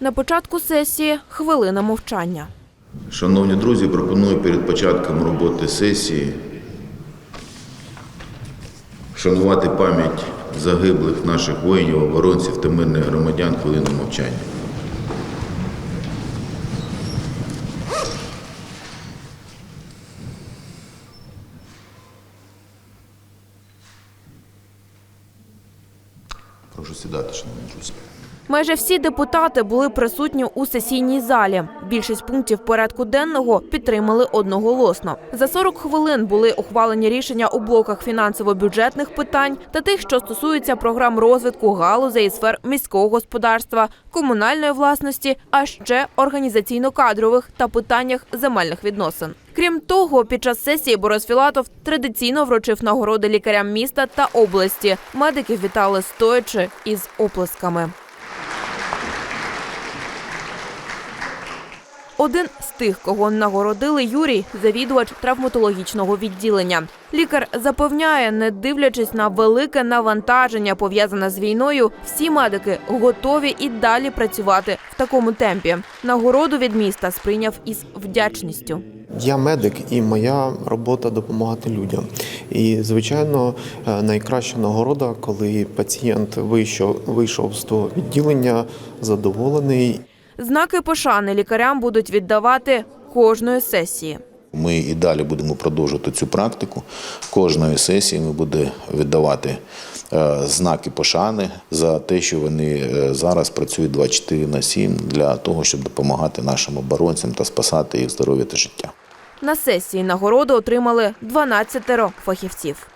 На початку сесії хвилина мовчання. Шановні друзі, пропоную перед початком роботи сесії вшанувати пам'ять загиблих наших воїнів, оборонців та мирних громадян хвилину мовчання. Прошу сідати, шановні друзі. Майже всі депутати були присутні у сесійній залі. Більшість пунктів порядку денного підтримали одноголосно. За 40 хвилин були ухвалені рішення у блоках фінансово-бюджетних питань та тих, що стосуються програм розвитку галузей і сфер міського господарства, комунальної власності, а ще організаційно-кадрових та питаннях земельних відносин. Крім того, під час сесії Борис Філатов традиційно вручив нагороди лікарям міста та області. Медиків вітали стоячи із оплесками. Один з тих, кого нагородили Юрій, завідувач травматологічного відділення. Лікар запевняє, не дивлячись на велике навантаження, пов'язане з війною, всі медики готові і далі працювати в такому темпі. Нагороду від міста сприйняв із вдячністю. Я медик, і моя робота допомагати людям. І звичайно, е, найкраща нагорода, коли пацієнт вийшов, вийшов з того відділення задоволений Знаки пошани лікарям будуть віддавати кожної сесії. Ми і далі будемо продовжувати цю практику. Кожної сесії ми будемо віддавати е, знаки пошани за те, що вони е, зараз працюють 24 на 7 для того, щоб допомагати нашим оборонцям та спасати їх здоров'я та життя. На сесії нагороду отримали 12 фахівців.